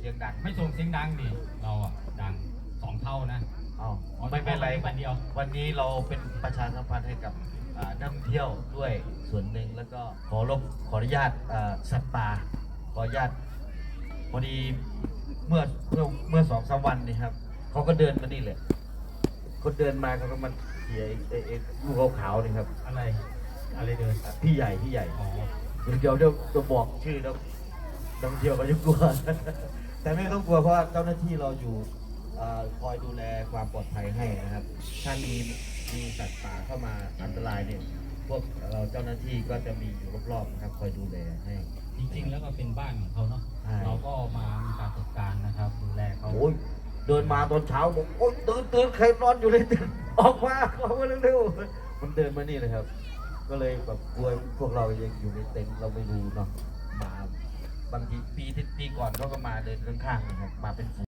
เสียงดังไม่ส่งเสียงดังดิเราอะดังสองเท่านะอ้าวอ๋อไม่เป็นไรวันเดียว วันนี้เราเป็นประชาสัมพันธ์ให้กับอ่านักท่องเที่ยวด้วยส่วนหนึ่งแล้วก็ขอรบขออนุญาตอ่าสัตว์ป่าขออนุญาตพอดีเมื่อเมื่อเมื่อสองสามวันนี่ครับเขาก็เดินมานี่เลยเขาเดินมาเขาก็มันเสียไอ้ไอ้ลูกขาวๆนี่ครับ อะไรอะไรเดินอะพี่ใหญ่พี่ใหญ่ อ๋อเดี๋ยวเดี๋ยวเดี๋ยวจะบอกชื่อแล้วนักท่องเที่ยวก็จะกลัว แต่ไม่ต้องกลัวเพราะว่าเจ้าหน้าที่เราอยู่เอ่อคอยดูแลความปลอดภัยให้นะครับ ถ้ามีมีสัตว์ป่าเข้ามาอันตรายเนี่ย พวกเราเจ้าหน้าที่ก็จะมีอยู่รอบๆนะครับ คอยดูแลให้ จริงๆ แล้วก็เป็นบ้านของเขาเนาะ ใช่ เราก็มามีการจัดการนะครับ ดูแลเขาโอ้ยเดินมาตอนเช้าบอกโอ้ยตื่นตื่นใครนอนอยู่เลยตื่นออกมาออกมาเร็วๆมันเดินมานี่เลยครับ ก็เลยแบบกลัวพวกเรายังอยู่ในเต็นท์เราไม่รู้เนาะมา บางทีปีที่ปีก่อนเขาก็มาเดินข้างๆนะครับมาเป็นฝูง